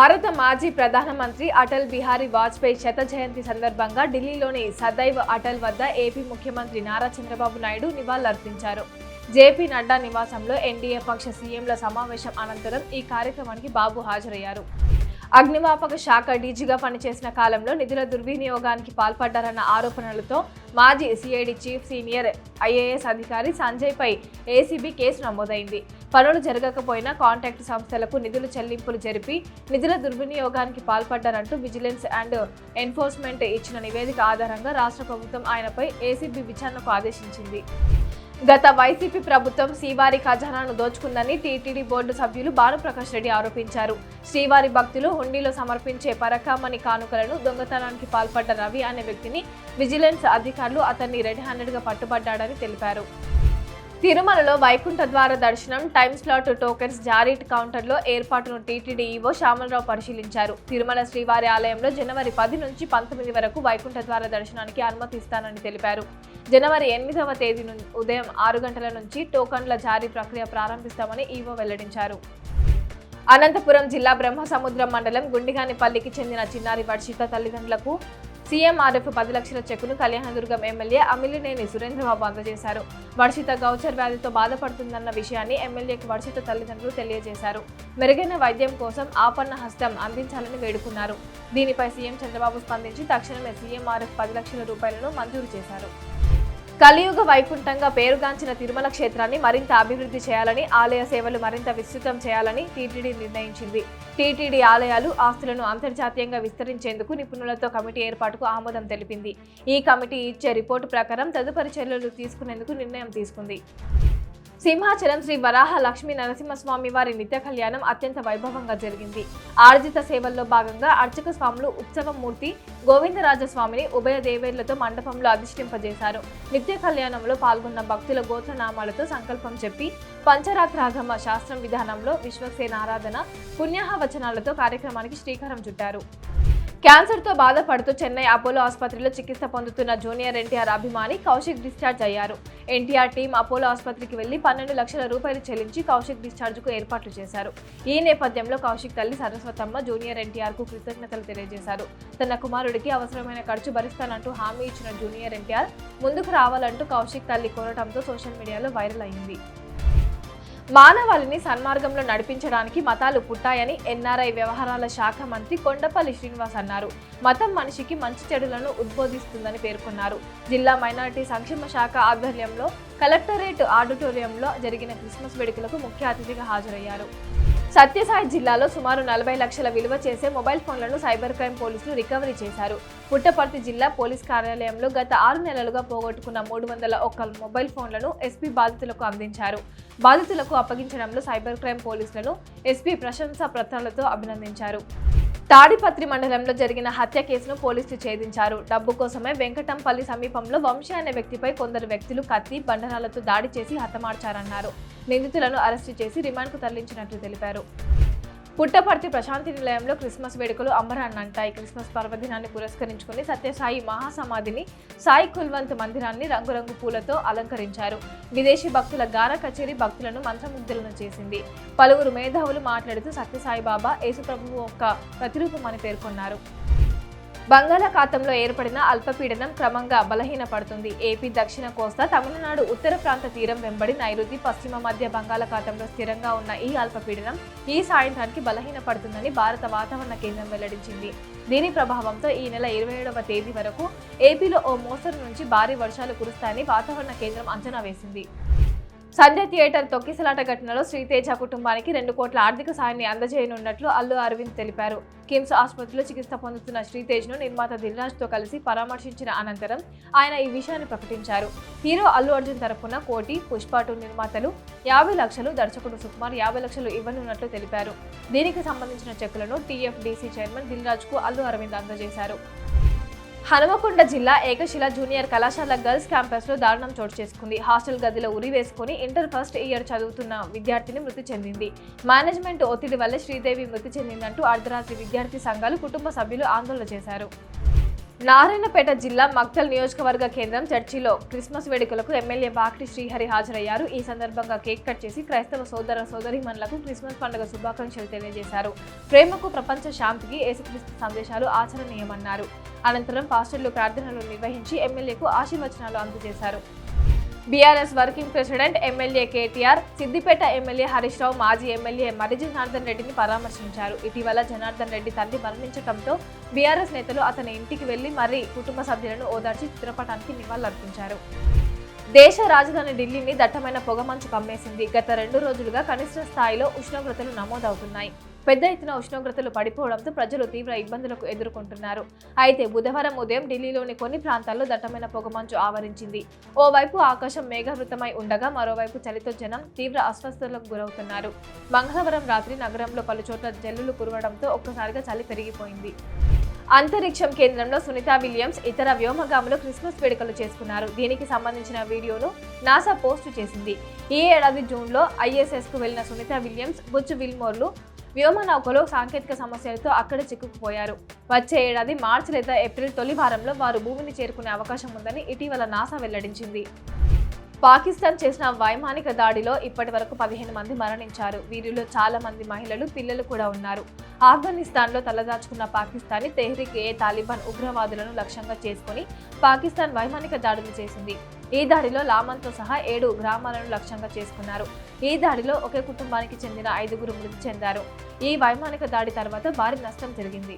భారత మాజీ ప్రధానమంత్రి అటల్ బిహారీ వాజ్పేయి శత జయంతి సందర్భంగా ఢిల్లీలోని సదైవ్ అటల్ వద్ద ఏపీ ముఖ్యమంత్రి నారా చంద్రబాబు నాయుడు నివాళులర్పించారు. జేపీ నడ్డా నివాసంలో ఎన్డీఏ పక్ష సీఎంల సమావేశం అనంతరం ఈ కార్యక్రమానికి బాబు హాజరయ్యారు. అగ్నిమాపక శాఖ డీజీగా పనిచేసిన కాలంలో నిధుల దుర్వినియోగానికి పాల్పడ్డారన్న ఆరోపణలతో మాజీ సిఐడి చీఫ్ సీనియర్ ఐఏఎస్ అధికారి సంజయ్పై ఏసీబీ కేసు నమోదైంది. పనులు జరగకపోయినా కాంట్రాక్ట్ సంస్థలకు నిధులు చెల్లింపులు జరిపి నిధుల దుర్వినియోగానికి పాల్పడ్డారంటూ విజిలెన్స్ అండ్ ఎన్ఫోర్స్మెంట్ ఇచ్చిన నివేదిక ఆధారంగా రాష్ట్ర ప్రభుత్వం ఆయనపై ఏసీబీ విచారణకు ఆదేశించింది. గత వైసీపీ ప్రభుత్వం శ్రీవారి ఖజానాను దోచుకుందని టీటీడీ బోర్డు సభ్యులు భానుప్రకాష్ రెడ్డి ఆరోపించారు. శ్రీవారి భక్తులు హుండీలో సమర్పించే పరకామణి కానుకలను దొంగతనానికి పాల్పడ్డ రవి అనే వ్యక్తిని విజిలెన్స్ అధికారులు అతన్ని రెడ్ హ్యాండెడ్గా పట్టుబడ్డాడని తెలిపారు. తిరుమలలో వైకుంఠ ద్వార దర్శనం టైమ్ స్లాట్ టోకెన్స్ జారీ కౌంటర్లో ఏర్పాటును టీటీడీ ఈవో శ్యామలరావు పరిశీలించారు. తిరుమల శ్రీవారి ఆలయంలో జనవరి పది నుంచి పంతొమ్మిది వరకు వైకుంఠ ద్వార దర్శనానికి అనుమతిస్తానని తెలిపారు. జనవరి ఎనిమిదవ తేదీ నుంచి ఉదయం ఆరు గంటల నుంచి టోకన్ల జారీ ప్రక్రియ ప్రారంభిస్తామని ఈవో వెల్లడించారు. అనంతపురం జిల్లా బ్రహ్మసముద్రం మండలం గుండిగానిపల్లికి చెందిన చిన్నారి వర్షిత తల్లిదండ్రులకు సీఎంఆర్ఎఫ్ పది లక్షల చెక్కును కళ్యాణదుర్గం ఎమ్మెల్యే అమిలినేని సురేంద్రబాబు అందజేశారు. వర్షిత గౌచర్ వ్యాధితో బాధపడుతుందన్న విషయాన్ని ఎమ్మెల్యేకి వర్షిత తల్లిదండ్రులు తెలియజేశారు. మెరుగైన వైద్యం కోసం ఆపన్న హస్తం అందించాలని వేడుకున్నారు. దీనిపై సీఎం చంద్రబాబు స్పందించి తక్షణమే సీఎంఆర్ఎఫ్ పది లక్షల రూపాయలను మంజూరు చేశారు. కలియుగ వైకుంఠంగా పేరుగాంచిన తిరుమల క్షేత్రాన్ని మరింత అభివృద్ధి చేయాలని ఆలయ సేవలు మరింత విస్తృతం చేయాలని టీటీడీ నిర్ణయించింది. టీటీడీ ఆలయాలు ఆస్తులను అంతర్జాతీయంగా విస్తరించేందుకు నిపుణులతో కమిటీ ఏర్పాటుకు ఆమోదం తెలిపింది. ఈ కమిటీ ఇచ్చే రిపోర్టు ప్రకారం తదుపరి చర్యలు తీసుకునేందుకు నిర్ణయం తీసుకుంది. సింహాచలం శ్రీ వరాహ లక్ష్మీ నరసింహస్వామి వారి నిత్య కళ్యాణం అత్యంత వైభవంగా జరిగింది. ఆర్జిత సేవల్లో భాగంగా అర్చక స్వాములు ఉత్సవమూర్తి గోవిందరాజస్వామిని ఉభయ దేవేళ్ళతో మండపంలో అధిష్ఠింపజేశారు. నిత్య కళ్యాణంలో పాల్గొన్న భక్తుల గోత్రనామాలతో సంకల్పం చెప్పి పంచరాత్రాగమ శాస్త్రం విధానంలో విశ్వసేన ఆరాధన పుణ్యాహ వచనాలతో కార్యక్రమానికి శ్రీకారం చుట్టారు. క్యాన్సర్తో బాధపడుతూ చెన్నై అపోలో ఆసుపత్రిలో చికిత్స పొందుతున్న జూనియర్ ఎన్టీఆర్ అభిమాని కౌశిక్ డిశ్చార్జ్ అయ్యారు. ఎన్టీఆర్ టీం అపోలో ఆసుపత్రికి వెళ్ళి పన్నెండు లక్షల రూపాయలు చెల్లించి కౌశిక్ డిశ్చార్జ్కు ఏర్పాట్లు చేశారు. ఈ నేపథ్యంలో కౌశిక్ తల్లి సరస్వతమ్మ జూనియర్ ఎన్టీఆర్కు కృతజ్ఞతలు తెలియజేశారు. తన కుమారుడికి అవసరమైన ఖర్చు భరిస్తానంటూ హామీ ఇచ్చిన జూనియర్ ఎన్టీఆర్ ముందుకు రావాలంటూ కౌశిక్ తల్లి కోరటంతో సోషల్ మీడియాలో వైరల్ అయింది మానవాళిని సన్మార్గంలో నడిపించడానికి మతాలు పుట్టాయని ఎన్ఆర్ఐ వ్యవహారాల శాఖ మంత్రి కొండపల్లి శ్రీనివాస్ అన్నారు. మతం మనిషికి మంచి చెడులను ఉద్బోధిస్తుందని పేర్కొన్నారు. జిల్లా మైనారిటీ సంక్షేమ శాఖ ఆధ్వర్యంలో కలెక్టరేట్ ఆడిటోరియంలో జరిగిన క్రిస్మస్ వేడుకలకు ముఖ్య అతిథిగా హాజరయ్యారు. సత్యసాయి జిల్లాలో సుమారు నలభై లక్షల విలువ చేసే మొబైల్ ఫోన్లను సైబర్ క్రైమ్ పోలీసులు రికవరీ చేశారు. పుట్టపర్తి జిల్లా పోలీస్ కార్యాలయంలో గత ఆరు నెలలుగా పోగొట్టుకున్న మూడు వందల ఒక్క మొబైల్ ఫోన్లను ఎస్పీ బాధితులకు అందించారు. బాధితులకు అప్పగించడంలో సైబర్ క్రైమ్ పోలీసులను ఎస్పీ ప్రశంసా పత్రాలతో అభినందించారు. తాడిపత్రి మండలంలో జరిగిన హత్య కేసును పోలీసులు ఛేదించారు. డబ్బు కోసమే వెంకటంపల్లి సమీపంలో వంశీ అనే వ్యక్తిపై కొందరు వ్యక్తులు కత్తి బండరాలతో దాడి చేసి హతమార్చారన్నారు. నిందితులను అరెస్టు చేసి రిమాండ్కు తరలించినట్లు తెలిపారు. పుట్టపర్తి ప్రశాంతి నిలయంలో క్రిస్మస్ వేడుకలు అంబరాన్ని అంటాయి క్రిస్మస్ పర్వదినాన్ని పురస్కరించుకుని సత్యసాయి మహాసమాధిని సాయి కుల్వంత్ మందిరాన్ని రంగురంగు పూలతో అలంకరించారు. విదేశీ భక్తుల గాన కచేరీ భక్తులను మంత్రముగ్ధులను చేసింది. పలువురు మేధావులు మాట్లాడుతూ సత్యసాయి బాబా యేసుప్రభువు యొక్క ప్రతిరూపమని పేర్కొన్నారు. బంగాళాఖాతంలో ఏర్పడిన అల్పపీడనం క్రమంగా బలహీనపడుతుంది. ఏపీ దక్షిణ కోస్తా తమిళనాడు ఉత్తర ప్రాంత తీరం వెంబడి నైరుతి పశ్చిమ మధ్య బంగాళాఖాతంలో స్థిరంగా ఉన్న ఈ అల్పపీడనం ఈ సాయంత్రానికి బలహీనపడుతుందని భారత వాతావరణ కేంద్రం వెల్లడించింది. దీని ప్రభావంతో ఈ నెల ఇరవై ఏడవ తేదీ వరకు ఏపీలో ఓ మోస్తరు నుంచి భారీ వర్షాలు కురుస్తాయని వాతావరణ కేంద్రం అంచనా వేసింది. సంధ్య థియేటర్ తొక్కిసలాట ఘటనలో శ్రీతేజ కుటుంబానికి రెండు కోట్ల ఆర్థిక సాయాన్ని అందజేయనున్నట్లు అల్లు అరవింద్ తెలిపారు. కిమ్స్ ఆసుపత్రిలో చికిత్స పొందుతున్న శ్రీతేజ్ను నిర్మాత దిల్రాజ్తో కలిసి పరామర్శించిన అనంతరం ఆయన ఈ విషయాన్ని ప్రకటించారు. హీరో అల్లు అర్జున్ తరపున కోటి పుష్ప టూ నిర్మాతలు యాభై లక్షలు దర్శకుడు సుకుమార్ యాభై లక్షలు ఇవ్వనున్నట్లు తెలిపారు. దీనికి సంబంధించిన చెక్కులను టీఎఫ్డీసీ చైర్మన్ దిల్రాజ్కు అల్లు అరవింద్ అందజేశారు. హనుమకొండ జిల్లా ఏకశిల జూనియర్ కళాశాల గర్ల్స్ క్యాంపస్లో దారుణం చోటు చేసుకుంది. హాస్టల్ గదిలో ఉరి వేసుకుని ఇంటర్ ఫస్ట్ ఇయర్ చదువుతున్న విద్యార్థిని మృతి చెందింది. మేనేజ్మెంట్ ఒత్తిడి వల్ల శ్రీదేవి మృతి చెందిందంటూ అర్ధరాత్రి విద్యార్థి సంఘాలు కుటుంబ సభ్యులు ఆందోళన చేశారు. నారాయణపేట జిల్లా మక్తల్ నియోజకవర్గ కేంద్రం చర్చిలో క్రిస్మస్ వేడుకలకు ఎమ్మెల్యే బాక్రి శ్రీహరి హాజరయ్యారు. ఈ సందర్భంగా కేక్ కట్ చేసి క్రైస్తవ సోదర సోదరిమణులకు క్రిస్మస్ పండుగ శుభాకాంక్షలు తెలియజేశారు. ప్రేమకు ప్రపంచ శాంతికి ఏసుక్రీస్తు సందేశాలు ఆచరణీయమన్నారు. అనంతరం పాస్టర్లు ప్రార్థనలు నిర్వహించి ఎమ్మెల్యేకు ఆశీర్వచనాలు అందజేశారు. BRS working president MLA KTR Siddipet MLA Harish Rao మాజీ ఎమ్మెల్యే మర్రి జనార్దన్ రెడ్డిని పరామర్శించారు. ఇటీవల జనార్దన్ రెడ్డి తండ్రి మరణించడంతో బీఆర్ఎస్ నేతలు అతని ఇంటికి వెళ్ళి మర్రి కుటుంబ సభ్యులను ఓదార్చి చిత్రపటానికి నివాళులర్పించారు. దేశ రాజధాని ఢిల్లీని దట్టమైన పొగమంచు కమ్మేసింది. గత రెండు రోజులుగా కనిష్ట స్థాయిలో ఉష్ణోగ్రతలు నమోదవుతున్నాయి. పెద్ద ఎత్తున ఉష్ణోగ్రతలు పడిపోవడంతో ప్రజలు తీవ్ర ఇబ్బందులకు ఎదుర్కొంటున్నారు. అయితే బుధవారం ఉదయం ఢిల్లీలోని కొన్ని ప్రాంతాల్లో దట్టమైన పొగమంచు ఆవరించింది. ఓవైపు ఆకాశం మేఘావృతమై ఉండగా మరోవైపు చలితో జనం తీవ్ర అస్వస్థతలకు గురవుతున్నారు. మంగళవారం రాత్రి నగరంలో పలుచోట్ల జల్లులు కురవడంతో ఒక్కసారిగా చలి పెరిగిపోయింది. అంతరిక్షం కేంద్రంలో సునీత విలియమ్స్ ఇతర వ్యోమగాములు క్రిస్మస్ వేడుకలు చేసుకున్నారు. దీనికి సంబంధించిన వీడియోను నాసా పోస్ట్ చేసింది. ఈ ఏడాది జూన్లో ఐఎస్ఎస్కు వెళ్ళిన సునీత విలియమ్స్ బుచ్ విల్మోర్లు వ్యోమనౌకలో సాంకేతిక సమస్యలతో అక్కడే చిక్కుకుపోయారు. వచ్చే ఏడాది మార్చి లేదా ఏప్రిల్ తొలి వారంలో వారు భూమిని చేరుకునే అవకాశం ఉందని ఇటీవల నాసా వెల్లడించింది. పాకిస్తాన్ చేసిన వైమానిక దాడిలో ఇప్పటి వరకు పదిహేను మంది మరణించారు. వీరిలో చాలా మంది మహిళలు పిల్లలు కూడా ఉన్నారు. ఆఫ్ఘనిస్తాన్లో తలదాచుకున్న పాకిస్తానీ తెహ్రిక్ ఏ తాలిబాన్ ఉగ్రవాదులను లక్ష్యంగా చేసుకుని పాకిస్తాన్ వైమానిక దాడులు చేసింది. ఈ దాడిలో లామన్తో సహా ఏడు గ్రామాలను లక్ష్యంగా చేసుకున్నారు. ఈ దాడిలో ఒకే కుటుంబానికి చెందిన ఐదుగురు మృతి చెందారు. ఈ వైమానిక దాడి తర్వాత భారీ నష్టం జరిగింది.